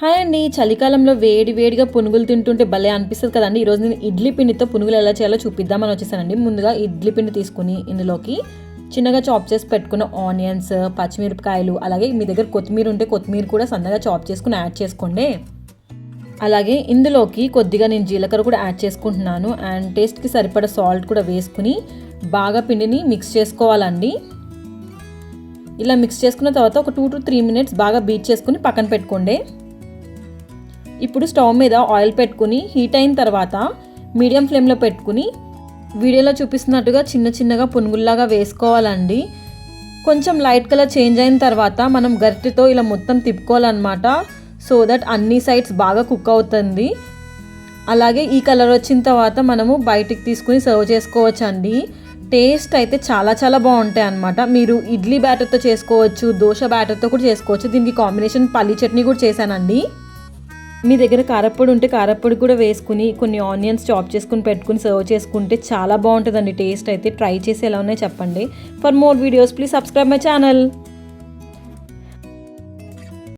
Hi అండి. చలికాలంలో వేడి వేడిగా పునుగులు తింటుంటే భలే అనిపిస్తుంది కదండి. ఈరోజు నేను ఇడ్లీ పిండితో పునుగులు ఎలా చేయాలో చూపిద్దామని వచ్చేసానండి. ముందుగా ఇడ్లీ పిండి తీసుకుని ఇందులోకి చిన్నగా చాప్ చేసి పెట్టుకున్న ఆనియన్స్ పచ్చిమిరపకాయలు అలాగే మీ దగ్గర కొత్తిమీర ఉంటే కొత్తిమీర కూడా సన్నగా చాప్ చేసుకుని యాడ్ చేసుకోండి. అలాగే ఇందులోకి కొద్దిగా నేను జీలకర్ర కూడా యాడ్ చేసుకుంటున్నాను. అండ్ టేస్ట్కి సరిపడ సాల్ట్ కూడా వేసుకుని బాగా పిండిని మిక్స్ చేసుకోవాలండి. ఇలా మిక్స్ చేసుకున్న తర్వాత ఒక టూ టు త్రీ మినిట్స్ బాగా బీట్ చేసుకుని పక్కన పెట్టుకోండి. ఇప్పుడు స్టవ్ మీద ఆయిల్ పెట్టుకుని హీట్ అయిన తర్వాత మీడియం ఫ్లేమ్లో పెట్టుకుని వీడియోలో చూపిస్తున్నట్టుగా చిన్న చిన్నగా పునుగుల్లాగా వేసుకోవాలండి. కొంచెం లైట్ కలర్ చేంజ్ అయిన తర్వాత మనం గరిటెతో ఇలా మొత్తం తిప్పుకోవాలన్నమాట. సో దట్ అన్ని సైడ్స్ బాగా కుక్ అవుతుంది. అలాగే ఈ కలర్ వచ్చిన తర్వాత మనము బయటికి తీసుకుని సర్వ్ చేసుకోవచ్చు అండి టేస్ట్ అయితే చాలా చాలా బాగుంటాయి అనమాట మీరు ఇడ్లీ బ్యాటర్తో చేసుకోవచ్చు దోశ బ్యాటర్తో కూడా చేసుకోవచ్చు. దీనికి కాంబినేషన్ పల్లి చట్నీ కూడా చేశానండి. మీ దగ్గర కారప్పొడి ఉంటే కారప్పొడి కూడా వేసుకుని కొన్ని ఆనియన్స్ చాప్ చేసుకుని పెట్టుకుని సర్వ్ చేసుకుంటే చాలా బాగుంటుందండి టేస్ట్. అయితే ట్రై చేసి ఎలా ఉన్నాయో చెప్పండి. For more videos please subscribe my channel.